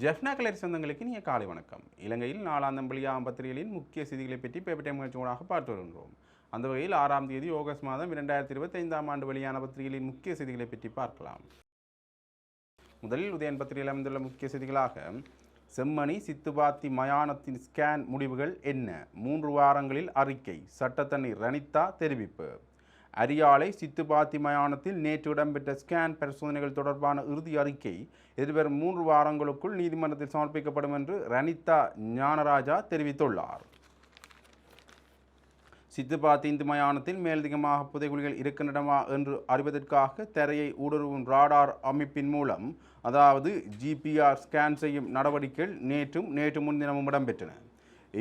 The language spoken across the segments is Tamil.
ஜெஃப்னா கலர் சொந்தங்களுக்கு நீங்க காலை வணக்கம். இலங்கையில் நாலாம் தம்பளியா பத்திரிகைகளின் முக்கிய செய்திகளை பற்றி பேப்பர் டைம் பார்த்து வருகின்றோம். அந்த வகையில் ஆறாம் தேதி ஆகஸ்ட் மாதம் இரண்டாயிரத்தி இருபத்தைந்தாம் ஆண்டு வெளியான பத்திரிகைகளின் முக்கிய செய்திகளை பற்றி பார்க்கலாம். முதலில் உதயன் பத்திரிகையில் அமைந்துள்ள முக்கிய செய்திகளாக செம்மணி சித்துபாத்தி மயானத்தின் ஸ்கேன் முடிவுகள் என்ன? மூன்று வாரங்களில் அறிக்கை. சட்டத்தண்ணி ரணிதா தெரிவிப்பு. அரியாலை சித்துபாத்தி மயானத்தில் நேற்று இடம்பெற்ற ஸ்கேன் பரிசோதனைகள் தொடர்பான இறுதி அறிக்கை எதிர்வரும் மூன்று வாரங்களுக்குள் நீதிமன்றத்தில் சமர்ப்பிக்கப்படும் என்று ரனிதா ஞானராஜா தெரிவித்துள்ளார். சித்துபாத்தி இந்து மயானத்தில் மேலதிகமாக புதைகுழிகள் இருக்கின்றனவா என்று அறிவதற்காக தரையை ஊடுருவும் ராடார் அமைப்பின் மூலம் அதாவது ஜிபிஆர் ஸ்கேன் செய்யும் நடவடிக்கைகள் நேற்றும் நேற்று முன்தினமும் இடம்பெற்றன.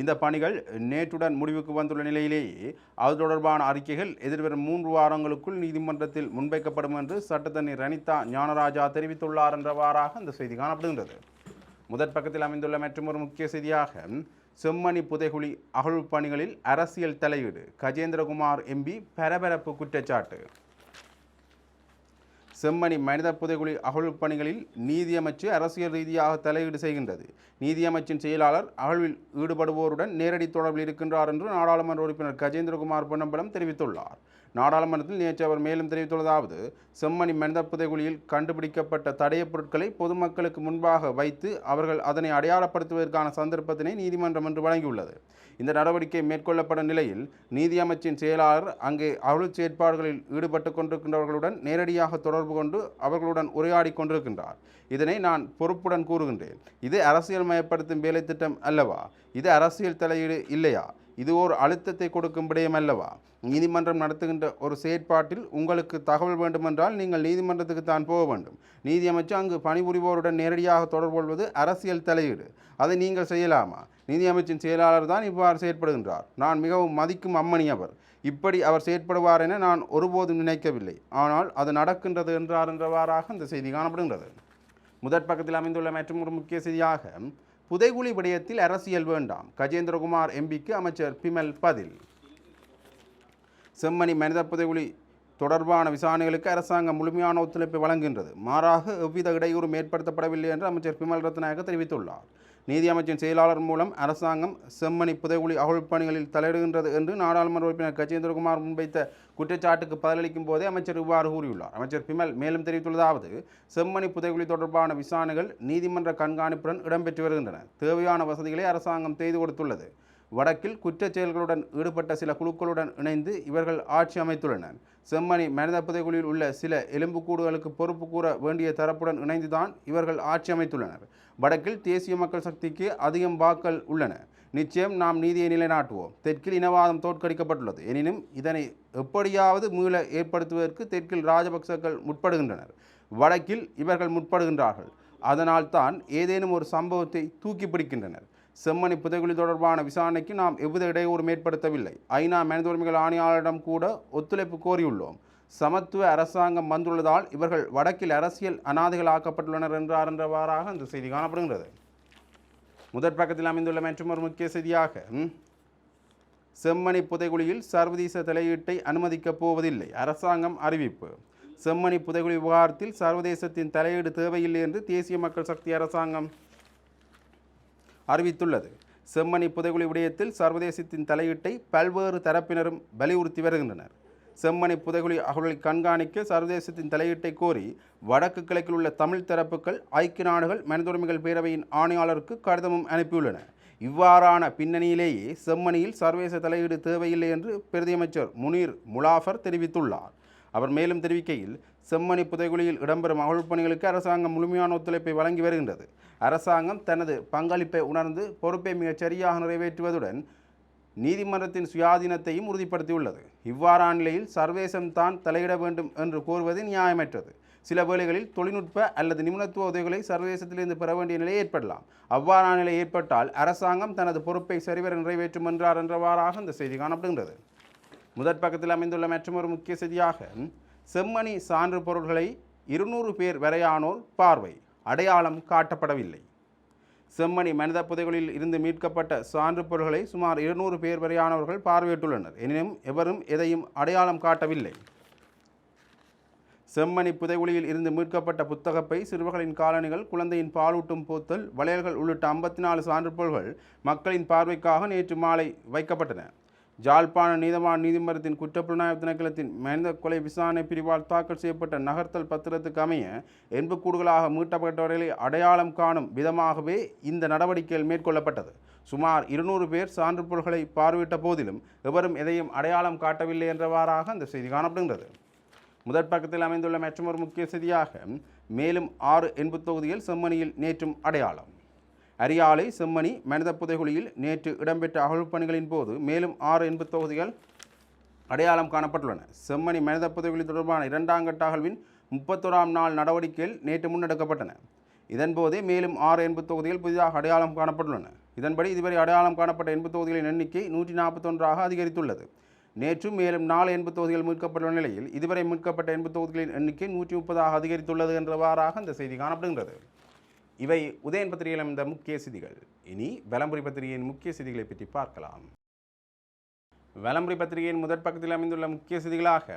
இந்த பணிகள் நேற்றுடன் முடிவுக்கு வந்துள்ள நிலையிலேயே அது தொடர்பான அறிக்கைகள் எதிர்வரும் மூன்று வாரங்களுக்குள் நீதிமன்றத்தில் முன்வைக்கப்படும் என்று சட்டத்தண்ணி ரணிதா ஞானராஜா தெரிவித்துள்ளார் என்றவாறாக இந்த செய்தி காணப்படுகின்றது. முதற் பக்கத்தில் அமைந்துள்ள மற்றொரு முக்கிய செய்தியாக செம்மணி புதைகுழி அகழ்வு பணிகளில் அரசியல் தலையீடு கஜேந்திரகுமார் எம்பி பரபரப்பு குற்றச்சாட்டு. செம்மணி மனித புதைகுழி அகழ்வு பணிகளில் நீதியமைச்சு அரசியல் ரீதியாக தலையீடு செய்கின்றது. நீதியமைச்சின் செயலாளர் அகழ்வில் ஈடுபடுவோருடன் நேரடி தொடர்பில் இருக்கின்றார் என்று நாடாளுமன்ற உறுப்பினர் கஜேந்திரகுமார் பொன்னம்பலம் தெரிவித்துள்ளார். நாடாளுமன்றத்தில் நேற்று அவர் மேலும் தெரிவித்துள்ளதாவது செம்மணி மனித புதைகுழியில் கண்டுபிடிக்கப்பட்ட தடைய பொருட்களை பொதுமக்களுக்கு முன்பாக வைத்து அவர்கள் அதனை அடையாளப்படுத்துவதற்கான சந்தர்ப்பத்தினை நீதிமன்றம் என்று வழங்கியுள்ளது. இந்த நடவடிக்கை மேற்கொள்ளப்படும் நிலையில் நீதியமைச்சின் செயலாளர் அங்கே அருள் செயற்பாடுகளில் ஈடுபட்டு கொண்டிருக்கின்றவர்களுடன் நேரடியாக தொடர்பு கொண்டு அவர்களுடன் உரையாடி கொண்டிருக்கின்றார். இதனை நான் பொறுப்புடன் கூறுகின்றேன். இது அரசியல் மயப்படுத்தும் வேலை திட்டம் அல்லவா? இது அரசியல் தலையீடு இல்லையா? இது ஒரு அழுத்தத்தை கொடுக்கும் விடயம் அல்லவா? நீதிமன்றம் நடத்துகின்ற ஒரு செயற்பாட்டில் உங்களுக்கு தகவல் வேண்டுமென்றால் நீங்கள் நீதிமன்றத்துக்கு தான் போக வேண்டும். நீதியமைச்சர் அங்கு பணிபுரிவோருடன் நேரடியாக தொடர்பு கொள்வது அரசியல் தலையீடு. அதை நீங்கள் செய்யலாமா? நீதியமைச்சின் செயலாளர் தான் இவ்வாறு செயற்படுகின்றார். நான் மிகவும் மதிக்கும் அம்மணி அவர். இப்படி அவர் செயற்படுவார் என நான் ஒருபோதும் நினைக்கவில்லை. ஆனால் அது நடக்கின்றது என்றார் என்றவாறாக இந்த செய்தி காணப்படுகின்றது. முதற் பக்கத்தில் அமைந்துள்ள மற்றும் ஒரு முக்கிய செய்தியாக புதைகுழி விடயத்தில் அரசியல் வேண்டாம். கஜேந்திரகுமார் எம்பிக்கு அமைச்சர் பிமல் பதில். செம்மணி மனித புதைகுழி தொடர்பான விசாரணைகளுக்கு அரசாங்கம் முழுமையான ஒத்துழைப்பை வழங்குகின்றது. மாறாக எவ்வித இடையூறும் ஏற்படுத்தப்படவில்லை என்று அமைச்சர் பிமல் ரத்நாயக தெரிவித்துள்ளார். நீதி அமைச்சின் செயலாளர் மூலம் அரசாங்கம் செம்மணி புதைகுழி அகழ்ப்பணிகளில் தலையிடுகின்றது என்று நாடாளுமன்ற உறுப்பினர் கஜேந்திரகுமார் முன்வைத்த குற்றச்சாட்டுக்கு பதிலளிக்கும் போதே அமைச்சர் இவ்வாறு கூறியுள்ளார். அமைச்சர் பிமல் மேலும் தெரிவித்துள்ளதாவது செம்மணி புதைகுழி தொடர்பான விசாரணைகள் நீதிமன்ற கண்காணிப்புடன் இடம்பெற்று வருகின்றன. தேவையான வசதிகளை அரசாங்கம் செய்து கொடுத்துள்ளது. வடக்கில் குற்றச் செயல்களுடன் ஈடுபட்ட சில குழுக்களுடன் இணைந்து இவர்கள் ஆட்சி அமைத்துள்ளனர். செம்மணி மனித புதைகுழியில் உள்ள சில எலும்புக்கூடுகளுக்கு பொறுப்பு கூற வேண்டிய தரப்புடன் இணைந்துதான் இவர்கள் ஆட்சி அமைத்துள்ளனர். வடக்கில் தேசிய மக்கள் சக்திக்கு அதிகம் வாக்கள் உள்ளன. நிச்சயம் நாம் நீதியை நிலைநாட்டுவோம். தெற்கில் இனவாதம் தோற்கடிக்கப்பட்டுள்ளது. எனினும் இதனை எப்படியாவது மீள ஏற்படுத்துவதற்கு தெற்கில் ராஜபக்சக்கள் முற்படுகின்றனர். வடக்கில் இவர்கள் முற்படுகின்றார்கள். அதனால்தான் ஏதேனும் ஒரு சம்பவத்தை தூக்கி பிடிக்கின்றனர். செம்மணி புதைகுழி தொடர்பான விசாரணைக்கு நாம் எவ்வித இடையூறும் ஏற்படுத்தவில்லை. ஐநா மனித உரிமைகள் ஆணையாளரிடம் கூட ஒத்துழைப்பு கோரியுள்ளோம். சமத்துவ அரசாங்கம் வந்துள்ளதால் இவர்கள் வடக்கில் அரசியல் அனாதைகள் ஆக்கப்பட்டுள்ளனர் என்றார் என்றவாறாக அந்த செய்தி காணப்படுகின்றது. முதற் பக்கத்தில் அமைந்துள்ள மற்றொரு முக்கிய செய்தியாக செம்மணி புதைகுழியில் சர்வதேச தலையீட்டை அனுமதிக்கப் போவதில்லை. அரசாங்கம் அறிவிப்பு செம்மணி புதைகுழி விவகாரத்தில் சர்வதேசத்தின் தலையீடு தேவையில்லை என்று தேசிய மக்கள் சக்தி அரசாங்கம் அறிவித்துள்ளது. செம்மணி புதைகுழி விடயத்தில் சர்வதேசத்தின் தலையீட்டை பல்வேறு தரப்பினரும் வலியுறுத்தி வருகின்றனர். செம்மணி புதைகுழி அகழலை கண்காணிக்க சர்வதேசத்தின் தலையீட்டை கோரி வடக்கு கிழக்கில் உள்ள தமிழ் தரப்புகள் ஐக்கிய நாடுகள் மனிதுரிமைகள் பேரவையின் ஆணையாளருக்கு கடிதமும் அனுப்பியுள்ளன. இவ்வாறான பின்னணியிலேயே செம்மணியில் சர்வதேச தலையீடு தேவையில்லை என்று பிரதியமைச்சர் முனீர் முலாஃபர் தெரிவித்துள்ளார். அவர் மேலும் தெரிவிக்கையில் செம்மணி புதைகுழியில் இடம்பெறும் அகழ்வுப் பணிகளுக்கு அரசாங்கம் முழுமையான ஒத்துழைப்பை வழங்கி வருகின்றது. அரசாங்கம் தனது பங்களிப்பை உணர்ந்து பொறுப்பை மிகச் சரியாக நிறைவேற்றுவதுடன் நீதிமன்றத்தின் சுயாதீனத்தையும் உறுதிப்படுத்தியுள்ளது. இவ்வாறான நிலையில் சர்வேசம் தான் தலையிட வேண்டும் என்று கோருவது நியாயமற்றது. சில வேளைகளில் தொழில்நுட்ப அல்லது நிபுணத்துவ உதவிகளை சர்வதேசத்திலிருந்து பெற வேண்டிய நிலை ஏற்படலாம். அவ்வாறான நிலை ஏற்பட்டால் அரசாங்கம் தனது பொறுப்பை சரிவர நிறைவேற்றும் என்றார் என்றவாறாக இந்த செய்தி காணப்படுகின்றது. முதற் பக்கத்தில் அமைந்துள்ள மற்றொரு முக்கிய செய்தியாக செம்மணி சான்று பொருள்களை இருநூறு பேர் வரையானோர் பார்வை. அடையாளம் காட்டப்படவில்லை. செம்மணி மனித புதைகளில் இருந்து மீட்கப்பட்ட சான்று பொருள்களை சுமார் இருநூறு பேர் வரையானவர்கள் பார்வையிட்டுள்ளனர். எனினும் எவரும் எதையும் அடையாளம் காட்டவில்லை. செம்மணி புதைகுழியில் இருந்து மீட்கப்பட்ட புத்தகப்பை சிறுவர்களின் காலணிகள் குழந்தையின் பாலூட்டும் போத்தல் வளையல்கள் உள்ளிட்ட ஐம்பத்தி நாலு சான்றுபொருள்கள் மக்களின் பார்வைக்காக நேற்று மாலை வைக்கப்பட்டன. ஜாழ்ப்பாண நீதவான் நீதிமன்றத்தின் குற்றப்புலனாய்வு திணைக்களத்தின் மனித கொலை விசாரணை பிரிவால் தாக்கல் செய்யப்பட்ட நகர்த்தல் பத்திரத்துக்கு அமைய எண்புக்கூடுகளாக மீட்டப்பட்டவர்களை அடையாளம் காணும் விதமாகவே இந்த நடவடிக்கைகள் மேற்கொள்ளப்பட்டது. சுமார் இருநூறு பேர் சான்றுபொருள்களை பார்வையிட்ட போதிலும் எவரும் எதையும் அடையாளம் காட்டவில்லை என்றவாறாக அந்த செய்தி காணப்படுகின்றது. முதற் பக்கத்தில் அமைந்துள்ள மற்றொரு முக்கிய செய்தியாக மேலும் ஆறு எண்பு தொகுதிகள் செம்மணியில் நேற்றும் அடையாளம். அரியாலை செம்மணி மனித புதைகுழியில் நேற்று இடம்பெற்ற அகழ்வுப் பணிகளின் போது மேலும் ஆறு எண்பது தொகுதிகள் அடையாளம் காணப்பட்டுள்ளன. செம்மணி மனித புதைகுழி தொடர்பான இரண்டாம் கட்ட அகழ்வின் முப்பத்தோராம் நாள் நடவடிக்கைகள் நேற்று முன்னெடுக்கப்பட்டன. இதன்போதே மேலும் ஆறு எண்பு தொகுதிகள் புதிதாக அடையாளம் காணப்பட்டுள்ளன. இதன்படி இதுவரை அடையாளம் காணப்பட்ட எண்பு தொகுதிகளின் எண்ணிக்கை நூற்றி நாற்பத்தொன்றாக அதிகரித்துள்ளது. நேற்று மேலும் நாலு எண்பு தொகுதிகள் மீட்கப்பட்டுள்ள நிலையில் இதுவரை மீட்கப்பட்ட எண்பு தொகுதிகளின் எண்ணிக்கை நூற்றி முப்பதாக அதிகரித்துள்ளது என்றவாறாக இந்த செய்தி காணப்படுகின்றது. இவை உதயன் பத்திரிகையில் அமைந்த முக்கிய செய்திகள். இனி வலம்புரி பத்திரிகையின் முக்கிய செய்திகளை பற்றி பார்க்கலாம். வலம்புரி பத்திரிகையின் முதற் பக்கத்தில் அமைந்துள்ள முக்கிய செய்திகளாக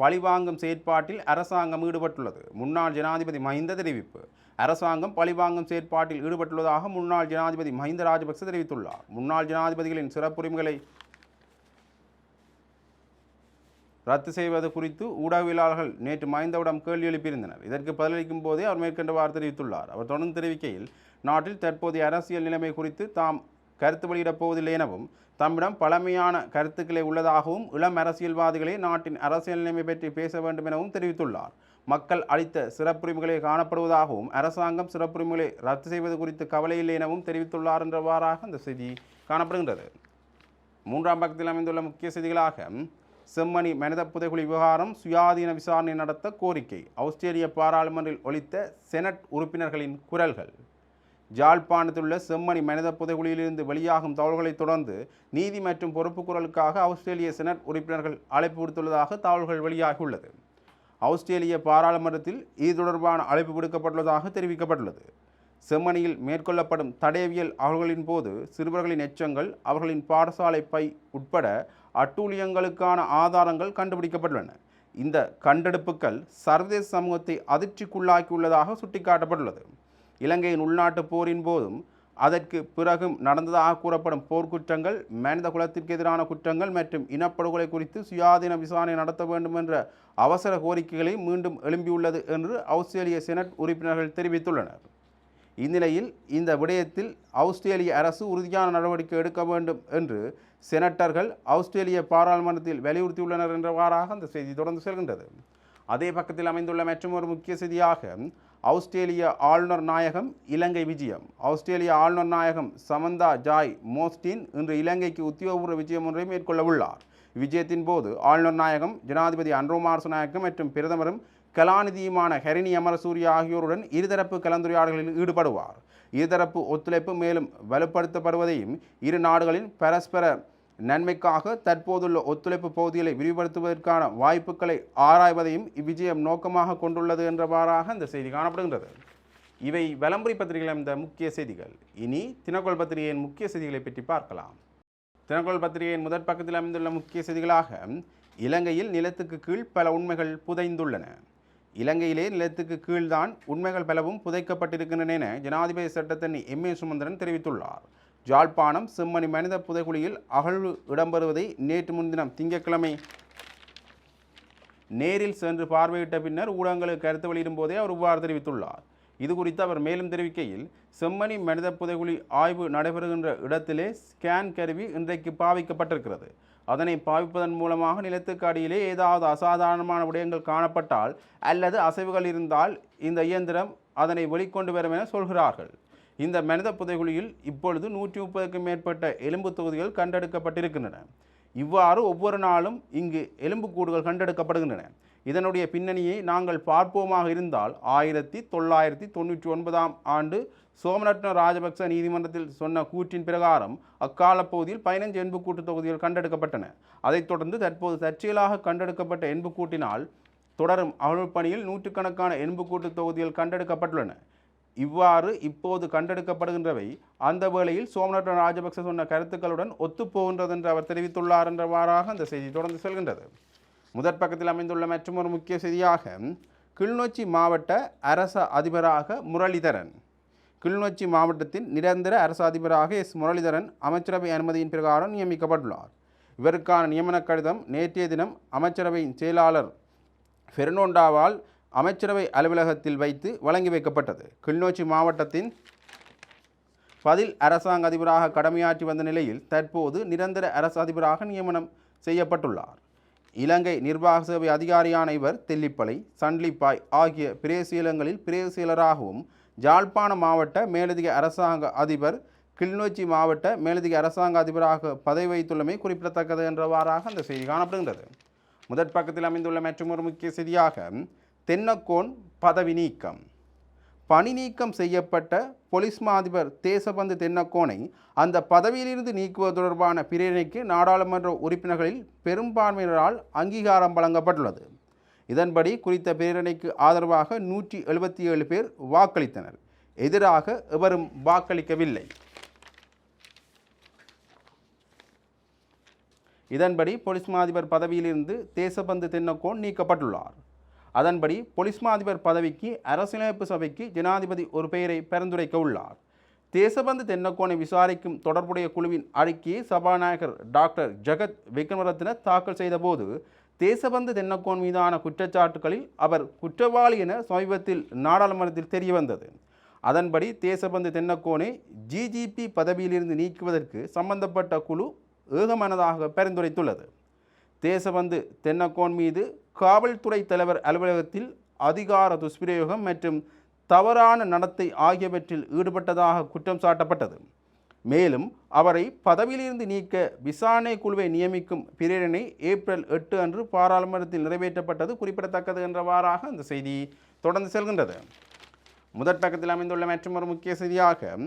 பழிவாங்கும் செயற்பாட்டில் அரசாங்கம் ஈடுபட்டுள்ளது. முன்னாள் ஜனாதிபதி மஹிந்த தெரிவிப்பு. அரசாங்கம் பழிவாங்கும் செயற்பாட்டில் ஈடுபட்டுள்ளதாக முன்னாள் ஜனாதிபதி மஹிந்த ராஜபக்ச தெரிவித்துள்ளார். முன்னாள் ஜனாதிபதிகளின் சிறப்புரிமைகளை ரத்து செய்வது குறித்து ஊடகவியலாளர்கள் நேற்று மாய்ந்தவிடம் கேள்வி எழுப்பியிருந்தனர். இதற்கு பதிலளிக்கும் போதே அவர் மேற்கண்டவாறு தெரிவித்துள்ளார். அவர் தொடர்ந்து தெரிவிக்கையில் நாட்டில் தற்போதைய அரசியல் நிலைமை குறித்து தாம் கருத்து வெளியிடப் போவதில்லை எனவும் தம்மிடம் பழமையான கருத்துக்களை உள்ளதாகவும் இளம் அரசியல்வாதிகளே நாட்டின் அரசியல் நிலைமை பற்றி பேச வேண்டும் எனவும் தெரிவித்துள்ளார். மக்கள் அளித்த சிறப்புரிமைகளை காணப்படுவதாகவும் அரசாங்கம் சிறப்புரிமைகளை ரத்து செய்வது குறித்து கவலையில்லை எனவும் தெரிவித்துள்ளார் என்றவாறாக அந்த செய்தி காணப்படுகின்றது. மூன்றாம் பக்கத்தில் அமைந்துள்ள முக்கிய செய்திகளாக செம்மணி மனித புதைகுழி விவகாரம் சுயாதீன விசாரணை நடத்த கோரிக்கை. ஆஸ்திரேலிய பாராளுமன்றில் ஒலித்த செனட் உறுப்பினர்களின் குரல்கள். ஜாழ்ப்பாணத்திலுள்ள செம்மணி மனித புதைகுழியிலிருந்து வெளியாகும் தகவல்களை தொடர்ந்து நீதி மற்றும் பொறுப்பு குரலுக்காக ஆஸ்திரேலிய செனட் உறுப்பினர்கள் அழைப்பு விடுத்துள்ளதாக தகவல்கள் வெளியாகியுள்ளது. ஆஸ்திரேலிய பாராளுமன்றத்தில் இது தொடர்பான அழைப்பு விடுக்கப்பட்டுள்ளதாக தெரிவிக்கப்பட்டுள்ளது. செம்மணியில் மேற்கொள்ளப்படும் தடயவியல் ஆய்வுகளின் போது சிறுவர்களின் எச்சங்கள் அவர்களின் பாடசாலை பை உட்பட அட்டூழியங்களுக்கான ஆதாரங்கள் கண்டுபிடிக்கப்பட்டுள்ளன. இந்த கண்டெடுப்புகள் சர்வதேச சமூகத்தை அதிர்ச்சிக்குள்ளாக்கியுள்ளதாக சுட்டிக்காட்டப்பட்டுள்ளது. இலங்கையின் உள்நாட்டு போரின் போதும் அதற்கு பிறகும் நடந்ததாக கூறப்படும் போர்க்குற்றங்கள் மனித குலத்திற்கு எதிரான குற்றங்கள் மற்றும் இனப்படுகொலை குறித்து சுயாதீன விசாரணை நடத்த வேண்டும் என்ற அவசர கோரிக்கைகளை மீண்டும் எழும்பியுள்ளது என்று ஆஸ்திரேலிய செனட் உறுப்பினர்கள் தெரிவித்துள்ளனர். இந்நிலையில் இந்த விடயத்தில் ஆஸ்திரேலிய அரசு உறுதியான நடவடிக்கை எடுக்க வேண்டும் என்று செனட்டர்கள் ஆஸ்திரேலிய பாராளுமன்றத்தில் வலியுறுத்தியுள்ளனர் என்றவாறாக அந்த செய்தி தொடர்ந்து செல்கின்றது. அதே பக்கத்தில் அமைந்துள்ள மற்றொரு முக்கிய செய்தியாக ஆஸ்திரேலிய ஆளுநர் நாயகம் இலங்கை விஜயம். ஆஸ்திரேலிய ஆளுநர் நாயகம் சமந்தா ஜாய் மோஸ்டின் இன்று இலங்கைக்கு உத்தியோகபூர்வ விஜயம் ஒன்றை மேற்கொள்ள உள்ளார். விஜயத்தின் போது ஆளுநர் நாயகம் ஜனாதிபதி அன்ரோமார்ச நாயகம் மற்றும் பிரதமரும் கலாநிதியுமான ஹரிணி அமரசூரிய ஆகியோருடன் இருதரப்பு கலந்துரையாடல்களில் ஈடுபடுவார். இருதரப்பு ஒத்துழைப்பு மேலும் வலுப்படுத்தப்படுவதையும் இரு நாடுகளின் பரஸ்பர நன்மைக்காக தற்போதுள்ள ஒத்துழைப்பு பகுதிகளை விரிவுபடுத்துவதற்கான வாய்ப்புகளை ஆராய்வதையும் இவ்விஜயம் நோக்கமாக கொண்டுள்ளது என்றவாறாக இந்த செய்தி காணப்படுகின்றது. இவை வலம்புரி பத்திரிகையில் இந்த முக்கிய செய்திகள். இனி தினக்கோள் பத்திரிகையின் முக்கிய செய்திகளை பற்றி பார்க்கலாம். தினக்கோள் பத்திரிகையின் முதற் பக்கத்தில் அமைந்துள்ள முக்கிய செய்திகளாக இலங்கையில் நிலத்துக்கு கீழ் பல உண்மைகள் புதைந்துள்ளன. இலங்கையிலே நிலத்துக்கு கீழ்தான் உண்மைகள் பலவும் புதைக்கப்பட்டிருக்கின்றன என ஜனாதிபதி சட்டத்தின் எம் ஏ சுமந்திரன் தெரிவித்துள்ளார். ஜாழ்ப்பாணம் செம்மணி மனித புதைகுழியில் அகழ்வு இடம்பெறுவதை நேற்று முன்தினம் திங்கட்கிழமை நேரில் சென்று பார்வையிட்ட பின்னர் ஊடகங்களுக்கு கருத்து வெளியிடும் போதே அவர் இவ்வாறு தெரிவித்துள்ளார். இது குறித்து அவர் மேலும் தெரிவிக்கையில் செம்மணி மனித புதைகுழி ஆய்வு நடைபெறுகின்ற இடத்திலே ஸ்கேன் கருவி இன்றைக்கு பாவிக்கப்பட்டிருக்கிறது. அதனை பாவிப்பதன் மூலமாக நிலத்துக்கு அடியிலே ஏதாவது அசாதாரணமான விடயங்கள் காணப்பட்டால் அல்லது அசைவுகள் இருந்தால் இந்த இயந்திரம் அதனை வெளிக்கொண்டு வரும் என சொல்கிறார்கள். இந்த மனித புதைகுழியில் இப்பொழுது நூற்றி முப்பதுக்கும் மேற்பட்ட எலும்பு தொகுதிகள் கண்டெடுக்கப்பட்டிருக்கின்றன. இவ்வாறு ஒவ்வொரு நாளும் இங்கு எலும்புக்கூடுகள் கண்டெடுக்கப்படுகின்றன. இதனுடைய பின்னணியை நாங்கள் பார்ப்போமாக இருந்தால் ஆயிரத்தி தொள்ளாயிரத்தி தொண்ணூற்றி ஒன்பதாம் ஆண்டு சோமரத்ன ராஜபக்ச நீதிமன்றத்தில் சொன்ன கூற்றின் பிரகாரம் அக்கால பகுதியில் பதினஞ்சு எண்புக்கூட்டு தொகுதிகள் கண்டெடுக்கப்பட்டன. அதைத் தொடர்ந்து தற்போது தற்செயலாக கண்டெடுக்கப்பட்ட எண்புக்கூட்டினால் தொடரும் அகழ்வு பணியில் நூற்றுக்கணக்கான எண்புக்கூட்டு தொகுதிகள் கண்டெடுக்கப்பட்டுள்ளன. இவ்வாறு இப்போது கண்டெடுக்கப்படுகின்றவை. அந்த வேளையில் சோமநாத ராஜபக்ச சொன்ன கருத்துக்களுடன் ஒத்துப்போகின்றது என்று அவர் தெரிவித்துள்ளார் என்றவாறாக அந்த செய்தி தொடர்ந்து செல்கின்றது. முதற் பக்கத்தில் அமைந்துள்ள மற்றொரு முக்கிய செய்தியாக கிளிநொச்சி மாவட்ட அரச அதிபராக முரளிதரன். கிளிநொச்சி மாவட்டத்தின் நிரந்தர அரசாதிபராக எஸ். முரளிதரன் அமைச்சரவை அனுமதியின் பிரகாரம் நியமிக்கப்பட்டுள்ளார். இவருக்கான நியமன கடிதம் நேற்றைய தினம் அமைச்சரவையின் செயலாளர் ஃபெர்னோண்டாவால் அமைச்சரவை அலுவலகத்தில் வைத்து வழங்கி வைக்கப்பட்டது. கிளிநொச்சி மாவட்டத்தின் பதில் அரசாங்க அதிபராக கடமையாற்றி வந்த நிலையில் தற்போது நிரந்தர அரசு அதிபராக நியமனம் செய்யப்பட்டுள்ளார். இலங்கை நிர்வாக சேவை அதிகாரியான இவர் தெல்லிப்பளை சன்லிப்பாய் ஆகிய பிரேசியலங்களில் பிரேசியலராகவும் ஜாழ்ப்பாண மாவட்ட மேலதிக அரசாங்க அதிபர் கிளிநொச்சி மாவட்ட மேலதிக அரசாங்க அதிபராக பதவி வைத்துள்ளமை குறிப்பிடத்தக்கது என்றவாறாக அந்த செய்தி காணப்படுகின்றது. முதற் பக்கத்தில் அமைந்துள்ள மற்றொரு முக்கிய செய்தியாக தென்னக்கோன் பதவி நீக்கம். பணி நீக்கம் செய்யப்பட்ட பொலிஸ் மா அதிபர் தேசபந்து தென்னக்கோனை அந்த பதவியிலிருந்து நீக்குவது தொடர்பான பிரேரணைக்கு நாடாளுமன்ற உறுப்பினர்களில் பெரும்பான்மையினரால் அங்கீகாரம் வழங்கப்பட்டுள்ளது. இதன்படி குறித்த பிரேரணைக்கு ஆதரவாக நூற்றி எழுபத்தி ஏழு பேர் வாக்களித்தனர். எதிராக எவரும் வாக்களிக்கவில்லை. இதன்படி பொலிஸ் மாதிபர் பதவியிலிருந்து தேசபந்து தென்னக்கோன் நீக்கப்பட்டுள்ளார். அதன்படி பொலிஸ் மாதிபர் பதவிக்கு அரசியலமைப்பு சபைக்கு ஜனாதிபதி ஒரு பெயரை பரிந்துரைக்க உள்ளார். தேசபந்து தென்னக்கோனை விசாரிக்கும் தொடர்புடைய குழுவின் அறிக்கையை சபாநாயகர் டாக்டர் ஜெகத் விக்ரமரத்ன தாக்கல் செய்தபோது தேசபந்து தென்னக்கோன் மீதான குற்றச்சாட்டுகளில் அவர் குற்றவாளி என சமீபத்தில் நாடாளுமன்றத்தில் தெரிய வந்தது அதன்படி தேசபந்து தென்னக்கோனை ஜிஜிபி பதவியிலிருந்து நீக்குவதற்கு சம்பந்தப்பட்ட குழு ஏகமனதாக பரிந்துரைத்துள்ளது. தேசபந்து தென்னக்கோன் மீது காவல்துறை தலைவர் அலுவலகத்தில் அதிகார துஷ்பிரயோகம் மற்றும் தவறான நடத்தை ஆகியவற்றில் ஈடுபட்டதாக குற்றம் சாட்டப்பட்டது. மேலும் அவரை பதவியிலிருந்து நீக்க விசாரணை குழுவை நியமிக்கும் பிரேரணை ஏப்ரல் எட்டு அன்று பாராளுமன்றத்தில் நிறைவேற்றப்பட்டது குறிப்பிடத்தக்கது என்றவாறாக அந்த செய்தி தொடர்ந்து செல்கின்றது. முதற் பக்கத்தில் அமைந்துள்ள மற்றொரு முக்கிய செய்தியாக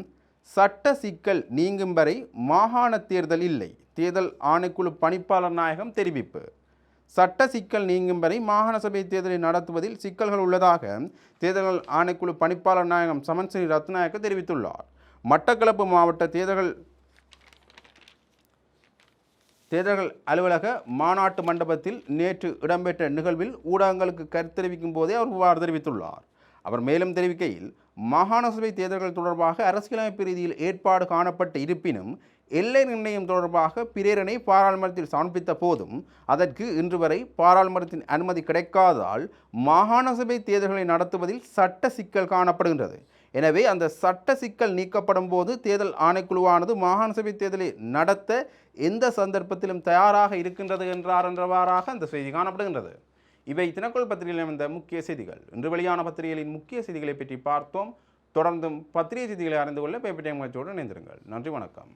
சட்ட சிக்கல் நீங்கும் வரை மாகாண தேர்தல் இல்லை. தேர்தல் ஆணைக்குழு பணிப்பாளர் நாயகம் தெரிவிப்பு. சட்ட சிக்கல் நீங்கும் வரை மாகாண சபை தேர்தலை நடத்துவதில் சிக்கல்கள் உள்ளதாக தேர்தல்கள் ஆணைக்குழு பணிப்பாளர் நாயகம் சமன்சிறி ரத்நாயக்க தெரிவித்துள்ளார். மட்டக்களப்பு மாவட்ட தேர்தல்கள் தேர்தல்கள் அலுவலக மாநாட்டு மண்டபத்தில் நேற்று இடம்பெற்ற நிகழ்வில் ஊடகங்களுக்கு கருத்து தெரிவிக்கும் போதே அவர் இவ்வாறு தெரிவித்துள்ளார். அவர் மேலும் தெரிவிக்கையில் மாகாண சபை தேர்தல்கள் தொடர்பாக அரசியலமைப்பு ரீதியில் ஏற்பாடு காணப்பட்ட இருப்பினும் எல்லை நிர்ணயம் தொடர்பாக பிரேரணை பாராளுமன்றத்தில் சமர்ப்பித்த போதும் அதற்கு இன்று வரை பாராளுமன்றத்தின் அனுமதி கிடைக்காததால் மாகாண சபை தேர்தல்களை நடத்துவதில் சட்ட சிக்கல் காணப்படுகின்றது. எனவே அந்த சட்ட சிக்கல் நீக்கப்படும் போது தேர்தல் ஆணைக்குழுவானது மாகாண சபை தேர்தலை நடத்த எந்த சந்தர்ப்பத்திலும் தயாராக இருக்கின்றது என்றார் என்றவாறாக அந்த செய்தி காணப்படுகின்றது. இவை தினக்குள் பத்திரிகையில் வந்த முக்கிய செய்திகள். இன்று வெளியான பத்திரிகைகளின் முக்கிய செய்திகளை பற்றி பார்த்தோம். தொடர்ந்தும் பத்திரிகை செய்திகளை அறிந்து கொள்ள பேப்பர் டைம் இணைந்திருங்கள். நன்றி வணக்கம்.